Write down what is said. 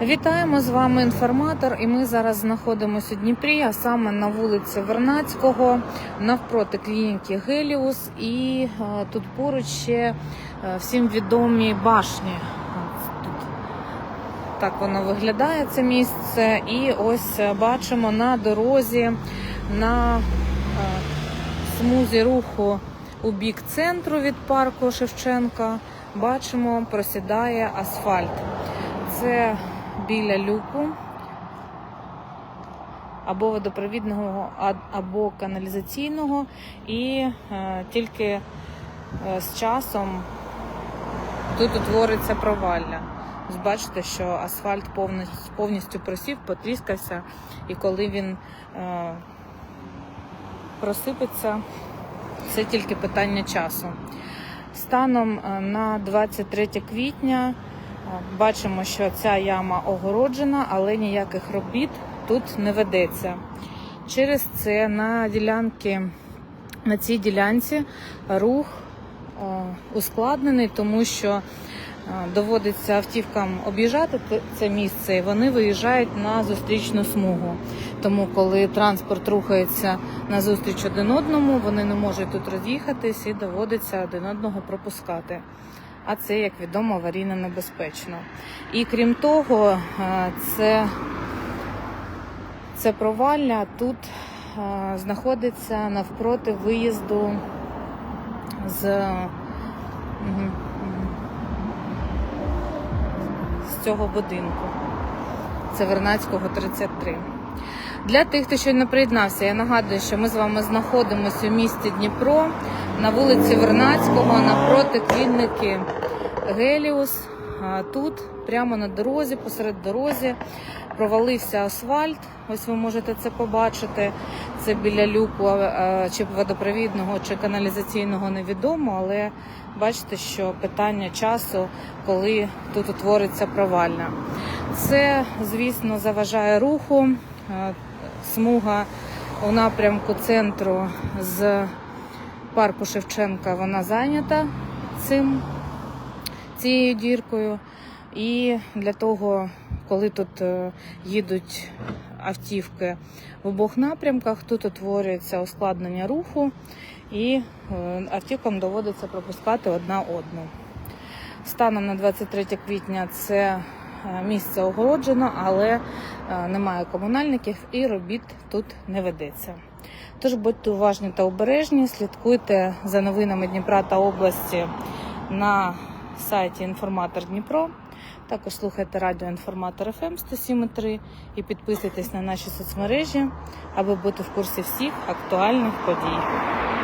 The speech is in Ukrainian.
Вітаємо з вами інформатор. І ми зараз знаходимося у Дніпрі, а саме на вулиці Вернацького, навпроти клініки Геліус. І е, тут поруч ще е, всім відомі башні. Тут так воно виглядає це місце. І ось е, бачимо на дорозі на е, смузі руху у бік центру від парку Шевченка. Бачимо, просідає асфальт. Це біля люку або водопровідного, або каналізаційного, і е, тільки е, з часом тут утвориться провалля. Бачите, що асфальт повністю, повністю просів, потріскався, і коли він е, просипеться, це тільки питання часу. Станом е, на 23 квітня бачимо, що ця яма огороджена, але ніяких робіт тут не ведеться. Через це на ділянки, на цій ділянці рух ускладнений, тому що доводиться автівкам об'їжджати це місце, і вони виїжджають на зустрічну смугу. Тому, коли транспорт рухається назустріч один одному, вони не можуть тут роз'їхатись і доводиться один одного пропускати. А це, як відомо, аварійно небезпечно. І крім того, е, це, це провалля тут е, знаходиться навпроти виїзду з, з цього будинку. Це Вернацького 33. Для тих, хто щойно приєднався, я нагадую, що ми з вами знаходимося у місті Дніпро на вулиці Вернацького напроти клініки Геліус. Тут, прямо на дорозі, посеред дорозі, провалився асфальт. Ось ви можете це побачити. Це біля люку чи водопровідного, чи каналізаційного невідомо, але бачите, що питання часу, коли тут утвориться провальна. Це, звісно, заважає руху. Смуга у напрямку центру з парку Шевченка вона зайнята цим, цією діркою. І для того, коли тут е, їдуть автівки в обох напрямках, тут утворюється ускладнення руху, і е, автівкам доводиться пропускати одна одну. Станом на 23 квітня це е, місце огороджено, але немає комунальників і робіт тут не ведеться. Тож будьте уважні та обережні, слідкуйте за новинами Дніпра та області на сайті Інформатор Дніпро. Також слухайте радіо Інформатор ФМ 107.3 і підписуйтесь на наші соцмережі, аби бути в курсі всіх актуальних подій.